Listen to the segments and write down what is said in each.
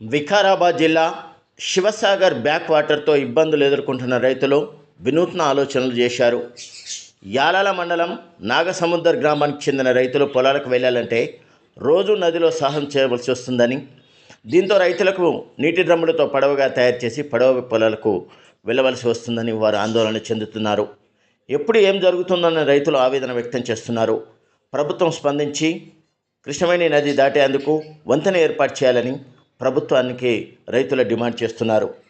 వికారాబాద్ జిల్లా శివసాగర్ బ్యాక్ వాటర్తో ఇబ్బందులు ఎదుర్కొంటున్న రైతులు వినూత్న ఆలోచనలు చేశారు. యాలాల మండలం నాగసముద్దర్ గ్రామానికి చెందిన రైతులు పొలాలకు వెళ్ళాలంటే రోజు నదిలో సాహం చేయవలసి వస్తుందని దీంతో రైతులకు నీటి డ్రమ్ములతో పడవగా తయారు చేసి పడవ పొలాలకు వెళ్ళవలసి వస్తుందని వారు ఆందోళన చెందుతున్నారు. ఎప్పుడు ఏం జరుగుతుందన్న రైతులు ఆవేదన వ్యక్తం చేస్తున్నారు. ప్రభుత్వం స్పందించి కృష్ణవేణి నది దాటేందుకు వంతెన ఏర్పాటు చేయాలని ప్రభుత్వానికి రైతుల డిమాండ్ చేస్తున్నారు.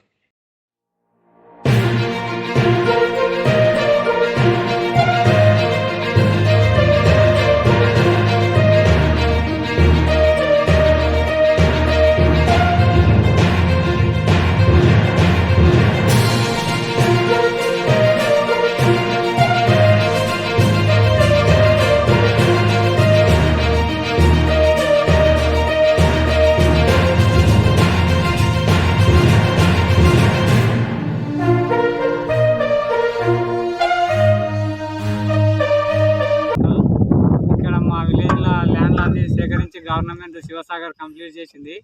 విలేజ్లో అన్ని సేకరించి గవర్నమెంట్ శివసాగర్ కంప్లీట్ చేసింది.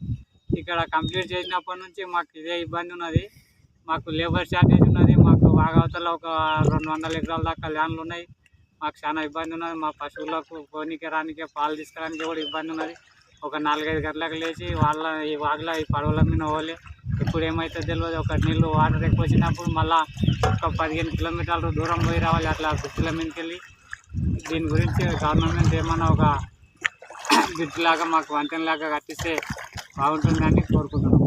ఇక్కడ కంప్లీట్ చేసినప్పటి నుంచి మాకు ఇదే ఇబ్బంది ఉన్నది. మాకు లేబర్ షార్టేజ్ ఉన్నది. మాకు వాగవతల ఒక రెండు వందల ఎకరాల దాకా ల్యాండ్లు ఉన్నాయి. మాకు చాలా ఇబ్బంది ఉన్నది. మా పశువులకు పోనీకి రానికి పాలు తీసుకురానికి కూడా ఇబ్బంది ఉన్నది. ఒక నాలుగైదు గంటలకు లేచి వాళ్ళ ఈ వాగుల ఈ పడవల మీద పోలే ఇప్పుడు ఏమైతే తెలియదు ఒక నీళ్ళు వాటర్ ఎక్కువ వచ్చినప్పుడు మళ్ళీ ఒక పదిహేను కిలోమీటర్లు దూరం పోయి రావాలి. అట్లా గుర్తుల మీదకి వెళ్ళి. దీని గురించి గవర్నమెంట్ ఏమన్నా ఒక బిడ్డలాగా లాగా మాకు వంతెనలాగా కట్టిస్తే బాగుంటుందని కోరుకుంటున్నాం.